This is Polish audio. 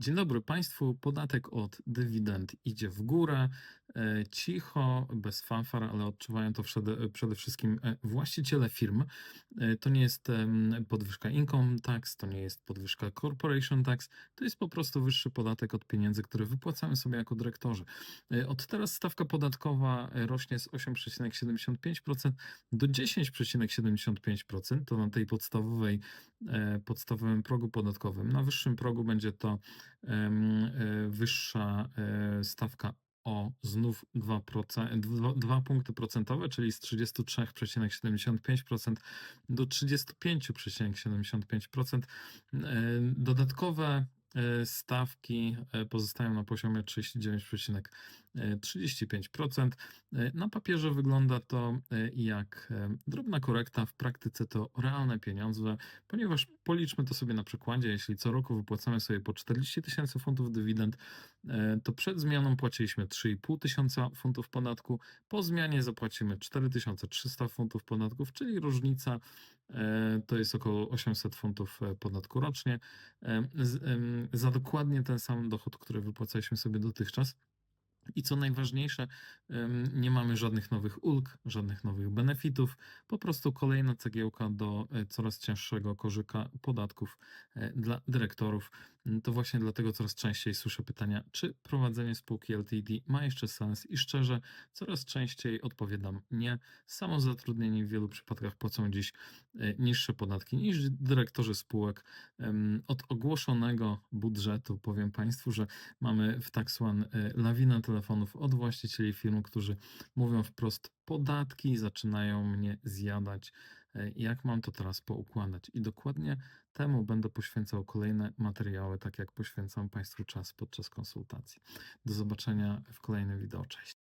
Dzień dobry Państwu. Podatek od dywidend idzie w górę. E, Cicho, bez fanfar, ale odczuwają to przede, przede wszystkim e, właściciele firm. E, To nie jest podwyżka income tax, to nie jest podwyżka corporation tax, to jest po prostu wyższy podatek od pieniędzy, które wypłacamy sobie jako dyrektorzy. Od teraz stawka podatkowa rośnie z 8,75% do 10,75%. To na tej podstawowej, podstawowym progu podatkowym. Na wyższym progu będzie to wyższa stawka o znów 2%, 2, 2 punkty procentowe, czyli z 33,75% do 35,75%. E, Dodatkowe stawki e, pozostają na poziomie 39,35%. E, Na papierze wygląda to e, jak e, drobna korekta, w praktyce to realne pieniądze, ponieważ policzmy to sobie na przykładzie, jeśli co roku wypłacamy sobie po 40 tysięcy funtów dywidend, e, to przed zmianą płaciliśmy 3,5 tysiąca funtów podatku, po zmianie zapłacimy 4300 funtów podatków, czyli różnica e, to jest około 800 funtów e, podatku rocznie. E, Za dokładnie ten sam dochód, który wypłacaliśmy sobie dotychczas. I co najważniejsze, nie mamy żadnych nowych ulg, żadnych nowych benefitów, po prostu kolejna cegiełka do e, coraz cięższego korzyka podatków e, dla dyrektorów. Mm, To właśnie dlatego coraz częściej słyszę pytania, czy prowadzenie spółki LTD ma jeszcze sens i szczerze coraz częściej odpowiadam nie. Samozatrudnieni w wielu przypadkach płacą dziś e, niższe podatki niż dyrektorzy spółek. Od ogłoszonego budżetu powiem Państwu, że mamy w Tax lawinę telefonów od właścicieli firm, którzy mówią wprost, podatki zaczynają mnie zjadać. E, Jak mam to teraz poukładać? I dokładnie temu będę poświęcał kolejne materiały, tak jak poświęcam Państwu czas podczas konsultacji. Do zobaczenia w kolejnym wideo. Cześć.